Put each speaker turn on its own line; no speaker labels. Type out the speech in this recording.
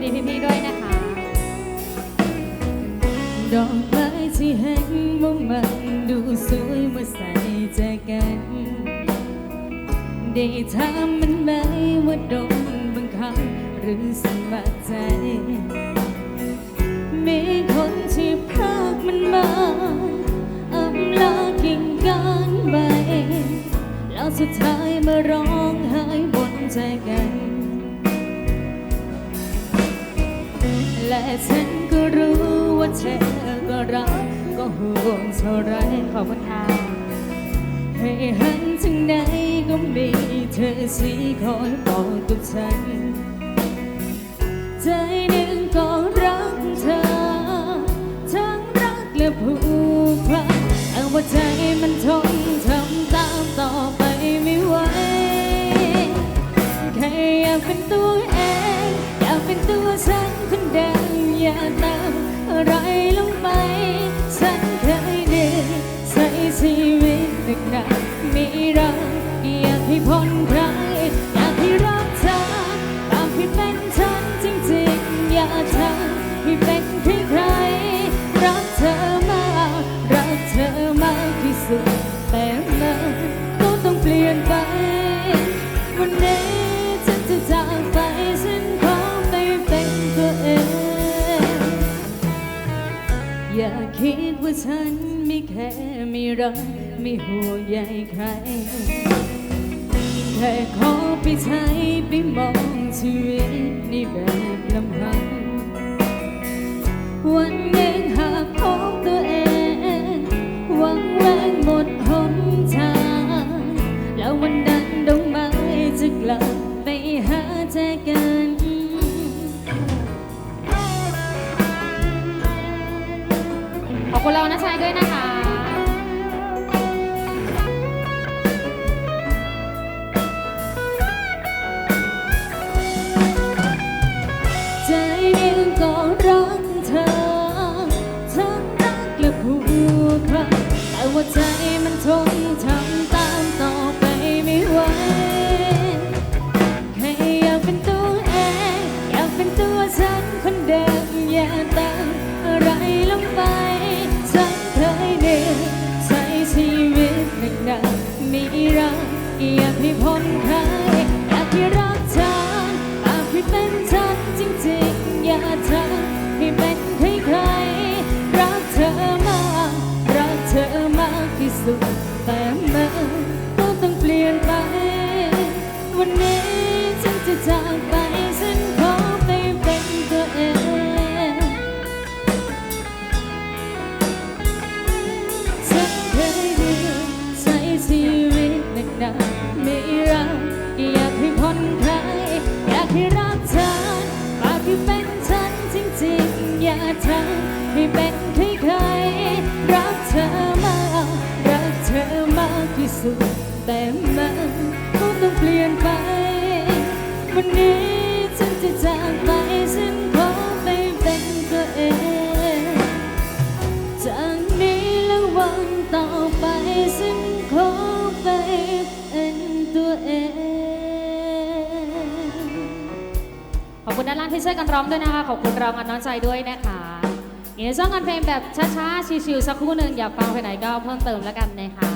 วัสดี
พี่ๆด้วยนะคะ
ดอกไม้ที่เห็นว่ามันดูสวยเมื่อใส่ใจกัน ได้ถามมันไหมว่าดมบังคับหรือสมัครใจ มีคนที่พรากมันมาอำลากิ่งกานไปแล้วสุดท้าย และฉันก็รู้ว่าเธอก็รักก็ห่วงเท่าไรขอบคุณค่ะให้หันถึงไหนก็มีเธอสีคอยบอกกับฉัน ใจหนึ่งก็รักเธอ ทั้งรักและผูกพันแต่ว่าใจมันทนทำตามต่อไปไม่ไหวแค่อยากเป็นตัวเอง อยากเป็นตัวฉัน อย่าติมอะไรลงไป ฉันเคยเหนื่อยใช้ชีวิตหนักหนัก อย่าคิดว่าฉันไม่แค่ไม่รักไม่ห่วงใยใคร แค่ขอไปใช้ไปมองชีวิตในแบบลำพังวันหนึ่ง อบ
คุณเรานะชายด้วยนะคะ
ใจหนึ่งก็รักเธอ ทั้งรักและผูกพันแต่ว่าใจ ไมีรักอยากให้พ้นใครอยากให้รักเธอตามที่เป็นฉันจริงๆ อย่าเธอให้เป็นใครใครๆรักเธอมาก รักเธอมากที่สุดแต่มั นาไม่รักอยากให้พ้นใครอยากให้รักเธอปากให้เป็นฉันจริงๆ อย่าทำให้เป็นใครใครๆรักเธอมากรักเธอมากที่สุดแต่มันก็ต้องเปลี่ยนไปวันนี้ อ
บคุณด้านล่างที่ช่วยกันร้องด้วยนะคะ ขอบคุณเรางานน้อยใจด้วยนะคะเดี๋ยวช่วงงานเพลงแบบช้าๆ ชิวๆสักครู่หนึ่งอย่าฟังไปไหนก็เพิ่มเติมแล้วกันนะคะ